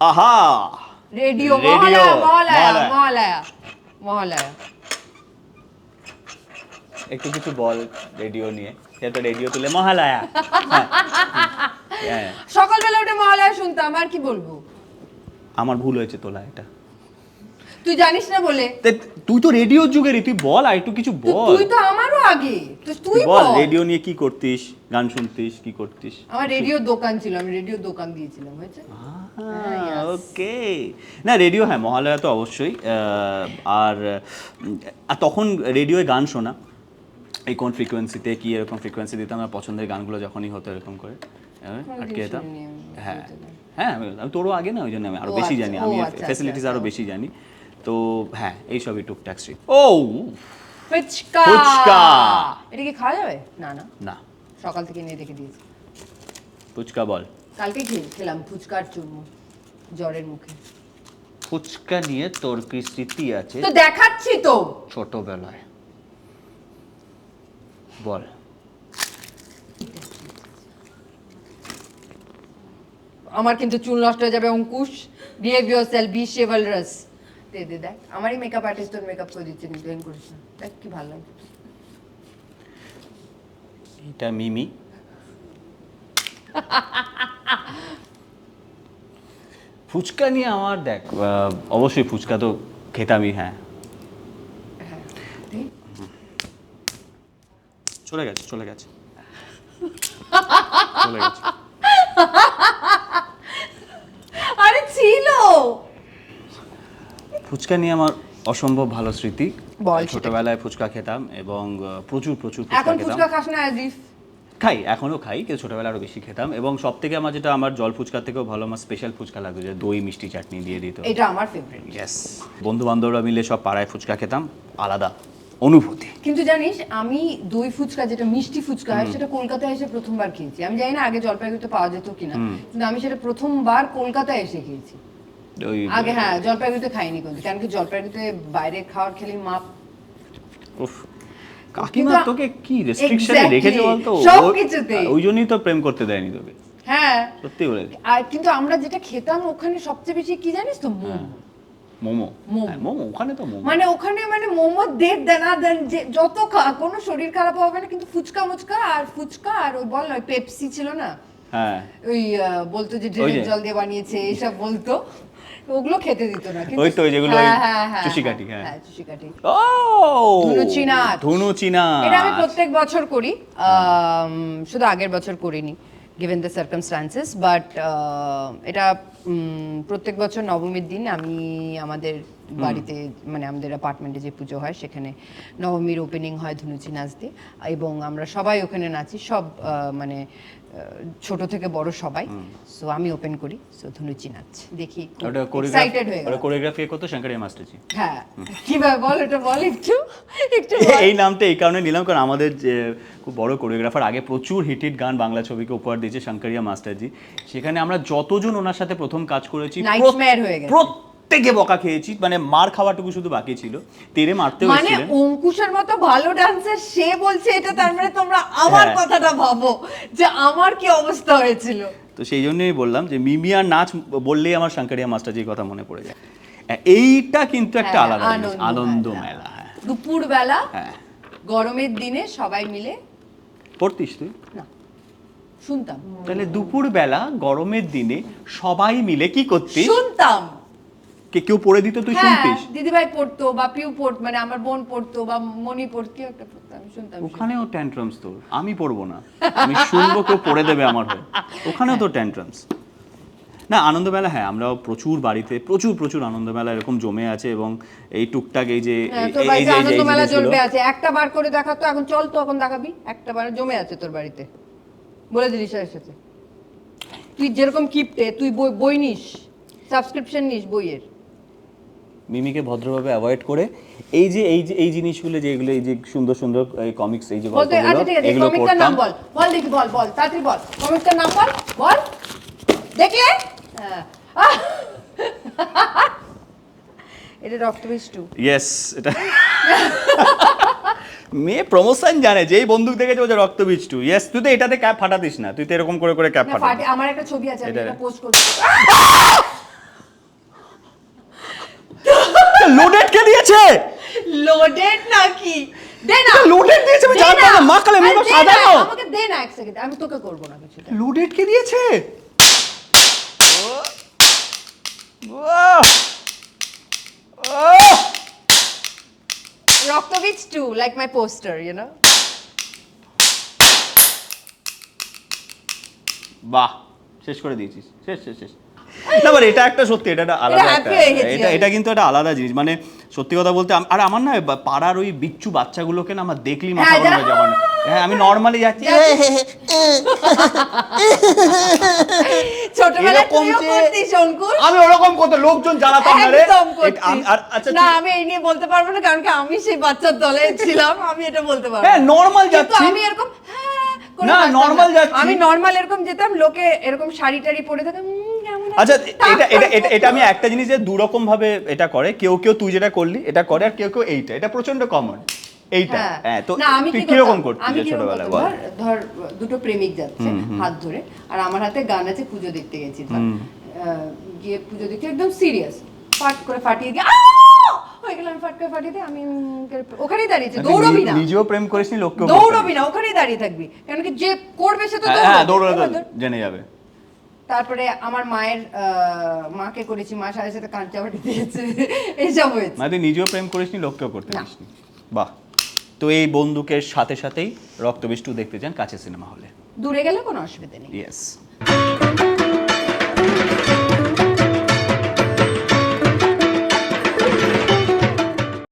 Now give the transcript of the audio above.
আহা radio radio, Mahalaya একটু কিছু বল রেডিও নিয়ে। সে তো রেডিও তুলে মহালয়া। হ্যাঁ। সকালবেলা উঠে মহালয়া শুনতাম আর কি বলব? আমার ভুল হয়েছে তোলা এটা। তুই জানিস না বলে? তুই তো রেডিও যুগেরই তুই বল আর একটু কিছু বল। তুই তো আমারও আগে তুই বল রেডিও নিয়ে কি করতিস গান শুনতিস কি করতিস? আমার রেডিও দোকান ছিল আমি রেডিও দোকান দিয়েছিলাম হয়েছে? হ্যাঁ, ওকে না রেডিও হ্যাঁ মহালয়া তো অবশ্যই আর তখন রেডিওয়ে গান শোনা। এই কোন ফ্রিকোয়েন্সিতে কি এরকম ফ্রিকোয়েন্সি দিতাম আমার পছন্দের গানগুলো যখনই হতো এরকম করে আটকে যেতাম। হ্যাঁ হ্যাঁ আমি তোরও আগে না ওই জন্য আমি আরও ও বেশি আচ্ছা, জানি। আমি আচ্ছা, ফ্যাসিলিটিস আচ্ছা, আরও আচ্ছা। বেশি জানি। তো হ্যাঁ এইসবই টুকটাক স্ট্রিট ও ফুচকা! ফুচকা। এটা কি খাওয়া যাবে? না না। না। সকাল থেকে নিয়ে রেখে দিয়েছি। ফুচকা বল। কালকে খেলাম ফুচকার চুরমু জ্বরের মুখে। ফুচকা নিয়ে তোর কি স্মৃতি আছে? তো দেখাচ্ছি তো। ছোটবেলায়। বল। আমার কিন্তু চুল নষ্ট হয়ে যাবে অঙ্কুশ। বিহেভ ইউর সেল বি দে দে দেখ। আমারই মেকআপ আর্টিস্ট তোর মেকআপ করে দিচ্ছে কিন্তু ব্লেম করিস না। দেখ কি ভালো লাগে। এটা মিমি। ফুচকা নিয়ে আমার দেখ আহ, অবশ্যই ফুচকা তো খেতামই হ্যাঁ। হ্যাঁ। চলে গেছে চলে গেছে। চলে গেছে আরে ছিল ফুচকা নিয়ে আমার অসম্ভব ভালো স্মৃতি। বল ছোটবেলায় ফুচকা খেতাম এবং প্রচুর প্রচুর এখন ফুচকা খাস না আজিফ খাই এখনও খাই কিন্তু ছোটবেলায় আরও বেশি খেতাম। এবং সব থেকে আমার যেটা আমার জল ফুচকার থেকেও ভালো আমার স্পেশাল ফুচকা লাগতো যে দই মিষ্টি চাটনি দিয়ে দিত। এটা আমার ফেভারিট ইয়েস বন্ধু বান্ধবরা মিলে সব পাড়ায় ফুচকা খেতাম আলাদা অনুভূতি। কিন্তু জানিস আমি দই ফুচকা যেটা মিষ্টি ফুচকা হয় সেটা কলকাতায় এসে প্রথমবার খেয়েছি। আমি জানি না আগে জলপাইগুড়িতে পাওয়া যেত কিনা কিন্তু আমি সেটা প্রথমবার কলকাতায় এসে খেয়েছি। ওই আগে হ্যাঁ জলপাইগুড়িতে খাইনি কিন্তু কারণ কি জলপাইগুড়িতে বাইরে খাওয়ার খেলে মাপ উফ, কাকিমা তোকে কি রেস্ট্রিকশনে রেখেছে বলতো? ওই- জন্যই তো প্রেম করতে দেয়নি তোকে। হ্যাঁ। সত্যি আর কিন্তু আমরা যেটা খেতাম ওখানে সবচেয়ে বেশি কি জানিস তো মোমো। মোমো। মোমো। হ্যাঁ, ওখানে তো মোমো। মানে ওখানে মানে মোমো দে দেনা দেন যে যত কোনো শরীর খারাপ হবে না কিন্তু ফুচকা মুচকা আর ফুচকা আর ওই বল পেপসি ছিল না? হ্যাঁ। ওই বলতো যে ড্রেনের জল দিয়ে বানিয়েছে এইসব বলতো। ওগুলো খেতে দিত না কিন্তু ওই তো যেগুলো ওই হ্যাঁ, হ্যাঁ, চুষি কাটি হ্যাঁ। হ্যাঁ চুষিকাঠি। ও! ধুনুচি চিনা ধুনুচি চিনা এটা আমি প্রত্যেক বছর করি শুধু আগের বছর করিনি। গিভেন দ্য সার্কামস্টান্সেস বাট এটা প্রত্যেক বছর নবমীর দিন আমি আমাদের বাড়িতে মানে আমাদের অ্যাপার্টমেন্টে যে পুজো হয় সেখানে নবমীর ওপেনিং হয় ধুনুচি নাচ দিয়ে এবং আমরা সবাই ওখানে নাচি সব মানে ছোট থেকে বড় সবাই। সো আমি ওপেন করি সো ধুনুচি নাচ দেখি ওটা এক্সাইটেড হয়ে গেল কোরিওগ্রাফি করতো? শঙ্করিয়া মাস্টারজি। হ্যাঁ। কীভাবে বল এটা বল একটু একটু। এই নামটা এই কারণে নিলাম কারণ আমাদের যে খুব বড় কোরিওগ্রাফার আগে প্রচুর হিট হিট গান বাংলা ছবিকে উপহার দিয়েছে শঙ্করিয়া মাস্টারজি। সেখানে আমরা যতজন ওনার সাথে প্রথম কাজ করেছি। প্রত্যেকে বকা খেয়েছি মানে মার খাওয়াটুকু শুধু বাকি ছিল। তেরে মারতেও মানে অঙ্কুশের মতো ভালো ডান্সার সে বলছে এটা তার মানে তোমরা আমার হ্যাঁ। কথাটা ভাবো যে আমার কি অবস্থা হয়েছিল। তো সেই জন্যই বললাম যে মিমিয়ার নাচ বললেই আমার শঙ্করিয়া মাস্টারজির কথা মনে পড়ে যায়। এইটা কিন্তু একটা হ্যাঁ, আলাদা আনন্দ মেলা। হ্যাঁ। দুপুর বেলা গরমের দিনে সবাই মিলে পড়তিস তুই? না। শুনতাম। তাহলে দুপুর বেলা গরমের দিনে সবাই মিলে কি করতিস? শুনতাম। কে কেউ পড়ে দিত তুই হ্যাঁ শুনতিস? দিদিভাই পড়তো বা পিউ পড়তো মানে আমার বোন পড়তো বা মনি পড়তো কেউ একটা পড়তো আমি শুনতাম। ওখানেও ট্যান্ট্রামস তোর। আমি পড়ব না। আমি শুনব কেউ পড়ে দেবে আমার হয়ে। ওখানেও তো ট্যান্ট্রামস না আনন্দমেলা হ্যাঁ আমরাও প্রচুর বাড়িতে প্রচুর প্রচুর আনন্দমেলা এরকম জমে আছে এবং এই টুকটাক এই যে হ্যাঁ, এই- যে- এই যে- আনন্দ এই মেলা জিনিসগুলো- চলবে আছে। একটা বার করে দেখাতো এখন চল তো এখন দেখাবি। একটা বার জমে আছে তোর বাড়িতে। বলে দিলি স্যারের সাথে। তুই যেরকম কিপটে তুই বই বই নিস সাবস্ক্রিপশন নিস বইয়ের। মিমিকে ভদ্রভাবে অ্যাভয়েড করে এই যে এই যে এই জিনিসগুলো যেগুলো এই যে সুন্দর সুন্দর এই কমিক্স এই যে আচ্ছা গল্পগুলো আছে এগুলো পড়তাম বল। বল দেখি বল বল তাড়াতাড়ি বল। কমিকটার নাম বল বল। দেখলে? এটা ডক্টর বিষ্টু ইয়েস এটা মেয়ে প্রমোশন জানে যেই বন্দুক দেখেছে ওটা রক্ত বিষ্টু ইয়েস তুই তো এটাতে ক্যাপ ফাটাতিস না তুই তো এরকম করে করে ক্যাপ ফাটাতিস আমার একটা ছবি আছে এটা পোস্ট করব। লোডেড কে দিয়েছে? লোডেড নাকি? না। লোডেড দিয়েছে আমি জানতাম তোকে করব না কিছু লোডেড কে দিয়েছে? Raktabeej two like my poster you know বাহ শেষ করে দিয়েছিস শেষ শেষ শেষ। না এবার এটা একটা সত্যি এটা একটা আলাদা এটা একটা হয়ে এটা কিন্তু একটা আলাদা জিনিস। মানে সত্যি কথা বলতে আর আমার না পাড়ার ওই বিচ্ছু বাচ্চাগুলোকে না আমার দেখলি মাথা হ্যাঁ, গরম হয়ে যারা- যখন হ্যাঁ আমি নর্মালি যাচ্ছি ছোটবেলায় এরকম তুইও যে- করতিস অঙ্কুর আমি ওরকম কত লোকজন না রে একদম করতিস। আম- আর আচ্ছা না আমি এই নিয়ে বলতে পারব না কারণ কি আমি সেই বাচ্চার দলে ছিলাম আমি এটা বলতে পারব হ্যাঁ, না। normal কিন্তু যাচ্ছি। আমি এরকম হ্যাঁ, করে না, normal যাচ্ছি। আমি নর্মাল এরকম যেতাম লোকে এরকম শাড়ি টাড়ি পরে থাকতাম উম, কেমন আছে? আচ্ছা এটা এটা এটা এটা আমি একটা জিনিস যে দু রকম ভাবে এটা করে কেউ কেউ তুই যেটা করলি এটা করে আর কেউ কেউ এইটা এটা প্রচণ্ড কমন এইটা। হ্যাঁ। হ্যাঁ তো তুই কীরকম? করতিস ছোটবেলায়? বল। ধর দুটো প্রেমিক যাচ্ছে হাত ধরে আর আমার হাতে গান আছে পুজো দেখতে গেছি। ধর। গিয়ে পুজো দেখতে একদম সিরিয়াস ফাট করে ফাটিয়ে দিয়ে হয়ে আমি ফাট করে ফাটিয়ে দিয়ে আমি ওখানেই দাঁড়িয়েছি তুই দৌড়বি না। নিজেও প্রেম করিসনি লোককেও দৌড়বি না ওখানেই দাঁড়িয়ে থাকবি। কারণ কি যে করবে সে তো হ্যাঁ দৌড়বে। জেনে যাবে। তারপরে আমার মায়ের মাকে করেছি মা সাথে সাথে কাঁচা বাটি দিয়েছে এইসব হয়েছে। মানে নিজেও প্রেম করিসনি লোককেও করতে। বাহ। তো এই বন্দুকের সাথে সাথেই রক্তবিষ্টু দেখতে যান কাছে সিনেমা হলে। দূরে গেলে কোনো অসুবিধা নেই। ইয়েস